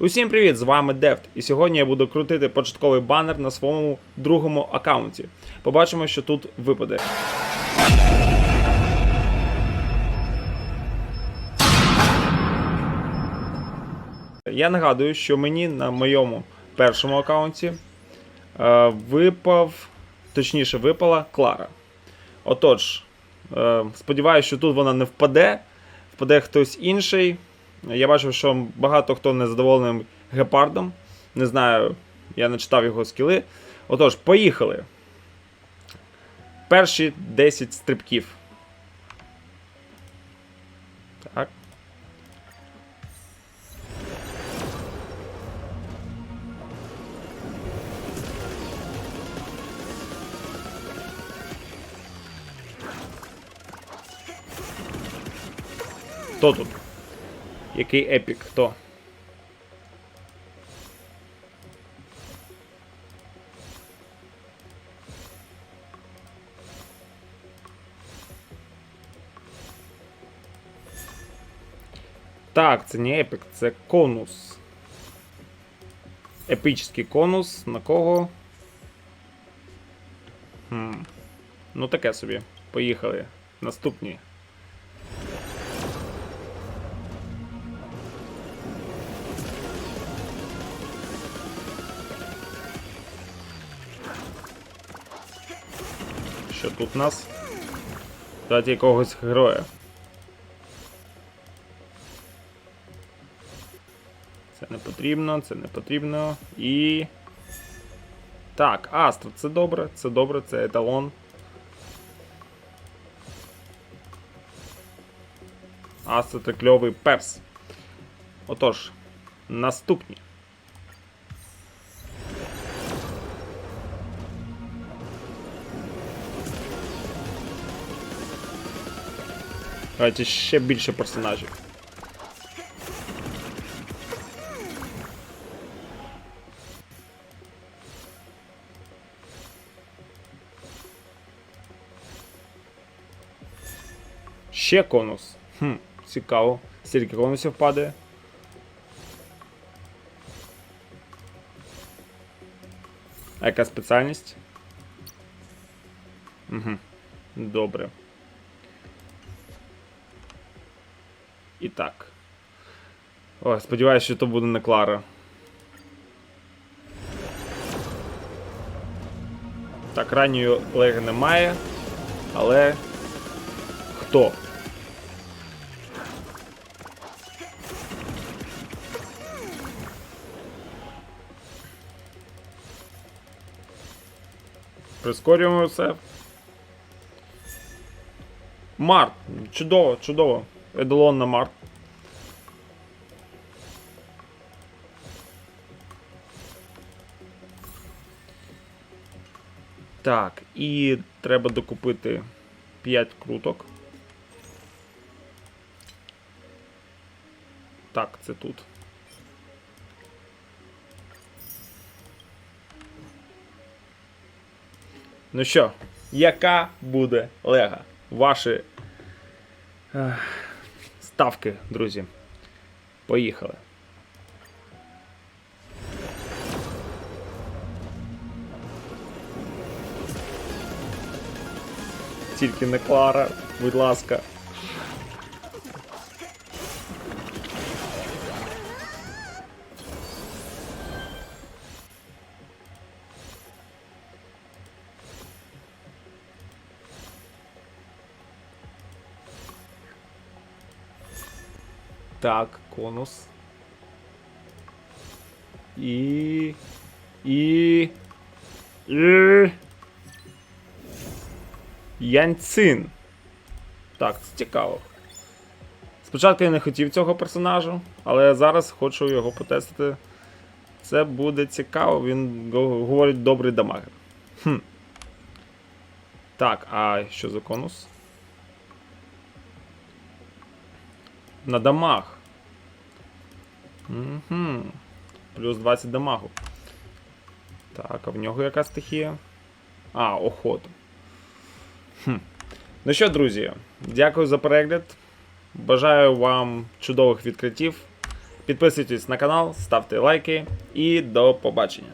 Усім привіт! З вами Дефт, і сьогодні я буду крутити початковий банер на своєму другому аккаунті. Побачимо, що тут випаде. Я нагадую, що мені на моєму першому аккаунті е, випав, точніше, випала Клара. Отож, е, сподіваюся, що тут вона не впаде, впаде хтось інший. Я бачив, що багато хто не задоволений гепардом. Не знаю, я не читав його скіли. Отож, поїхали. Перші 10 стрибків. Так. Хто тут? Який епік? Хто? Так, це не епік, це конус. Епічний конус. На кого? Хм. Ну таке собі. Поїхали. Наступні. Що тут нас? Дати якогось героя. Це не потрібно, це не потрібно. І. Так, Астра, це добре, це добре, це еталон. Астра це кльовий перс. Отож, наступні. Давайте ще більше персонажів. Ще конус. Хм, цікаво. Стільки конусів падає. А яка спеціальність? Угу. Добре. Так. Ой, сподіваюся, що то буде не Клара. Так, ранньої леги немає. Але. Хто? Прискорюємо все. Март. Чудово, чудово. Едолон на Март. Так, і треба докупити 5 круток. Так, це тут. Ну що, яка буде лега? Ваші ставки, друзі. Поїхали. Тільки не Клара, будь ласка. Так, конус. І. І. І. Яньцин. Так, це цікаво. Спочатку я не хотів цього персонажу, але зараз хочу його потестити. Це буде цікаво, він говорить добрий дамагер. Хм. Так, а що за конус? На дамаг. Угу. Плюс 20 дамагу. Так, а в нього яка стихія? А, охота. Хм. Ну що, друзі, дякую за перегляд. Бажаю вам чудових відкриттів. Підписуйтесь на канал, ставте лайки і до побачення.